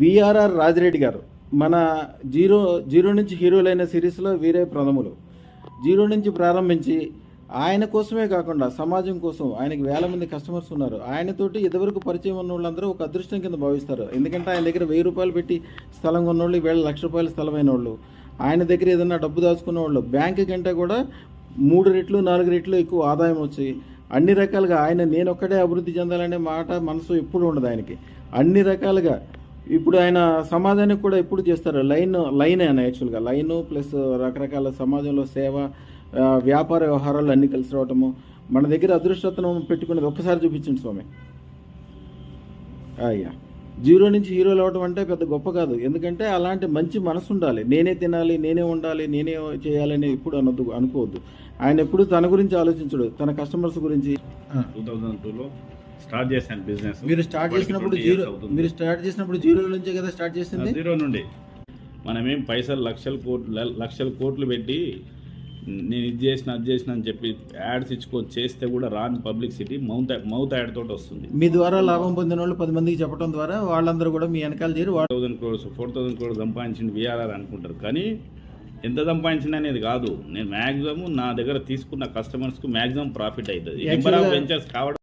VRR Rajireddy గారు మన zero zero నుంచి హీరోలైన సిరీస్లో వీరే ప్రథములు. జీరో నుంచి ప్రారంభించి ఆయన కోసమే కాకుండా సమాజం కోసం ఆయనకి వేల మంది కస్టమర్స్ ఉన్నారు. ఆయనతోటి ఇదివరకు పరిచయం ఉన్న వాళ్ళందరూ ఒక అదృష్టం కింద భావిస్తారు. ఎందుకంటే ఆయన దగ్గర వెయ్యి రూపాయలు పెట్టి స్థలం కొన్నోళ్ళు వేళ లక్ష రూపాయల స్థలమైన వాళ్ళు ఆయన దగ్గర ఏదైనా డబ్బు దాచుకున్న వాళ్ళు బ్యాంకు కంటే కూడా మూడు రెట్లు నాలుగు రెట్లు ఎక్కువ ఆదాయం వచ్చి అన్ని రకాలుగా ఆయన నేను ఒక్కడే అభివృద్ధి చెందాలనే మాట మనసు ఎప్పుడు ఉండదు ఆయనకి. అన్ని రకాలుగా ఇప్పుడు ఆయన సమాజానికి కూడా ఎప్పుడు చేస్తారు? లైన్ లైన్ ఆయన యాక్చువల్గా. లైన్ ప్లస్ రకరకాల సమాజంలో సేవ వ్యాపార వ్యవహారాలు అన్నీ కలిసి రావటము. మన దగ్గర అదృష్టతనం పెట్టుకునేది ఒక్కసారి చూపించండి స్వామి. అయ్యా జీరో నుంచి హీరోలు అవడం అంటే పెద్ద గొప్ప కాదు. ఎందుకంటే అలాంటి మంచి మనసు ఉండాలి. నేనే తినాలి నేనే ఉండాలి నేనే చేయాలని ఎప్పుడు అనొద్దు అనుకోవద్దు. ఆయన ఎప్పుడు తన గురించి ఆలోచించడు. తన కస్టమర్స్ గురించి. టూ థౌజండ్ టూలో స్టార్ట్ చేశాను బిజినెస్. మీరు స్టార్ట్ చేసినప్పుడు జీరో మీరు స్టార్ట్ చేసినప్పుడు జీరో నుంచే కదా స్టార్ట్ చేసింది? జీరో నుండి. మనమేం పైసలు లక్షల కోట్లు లక్షల కోట్లు పెట్టి నేను ఇది చేసిన అది చేసిన అని చెప్పి యాడ్స్ ఇచ్చుకొని చేస్తే కూడా రాని పబ్లిసిటీ మౌత్ మౌత్ యాడ్ తోటి వస్తుంది. మీ ద్వారా లాభం పొందిన వాళ్ళు పది మందికి చెప్పడం ద్వారా వాళ్ళందరూ కూడా మీ వెనకాల చేరి thousand crores four thousand crores సంపాదించింది విఆర్ఆర్ అనుకుంటారు. కానీ ఎంత సంపాదించిన అనేది కాదు. నేను మ్యాక్సిమం నా దగ్గర తీసుకున్న కస్టమర్స్కు మ్యాక్సిమం ప్రాఫిట్ అవుతుంది. నెంబర్ ఆఫ్ వెంచర్స్ కావడం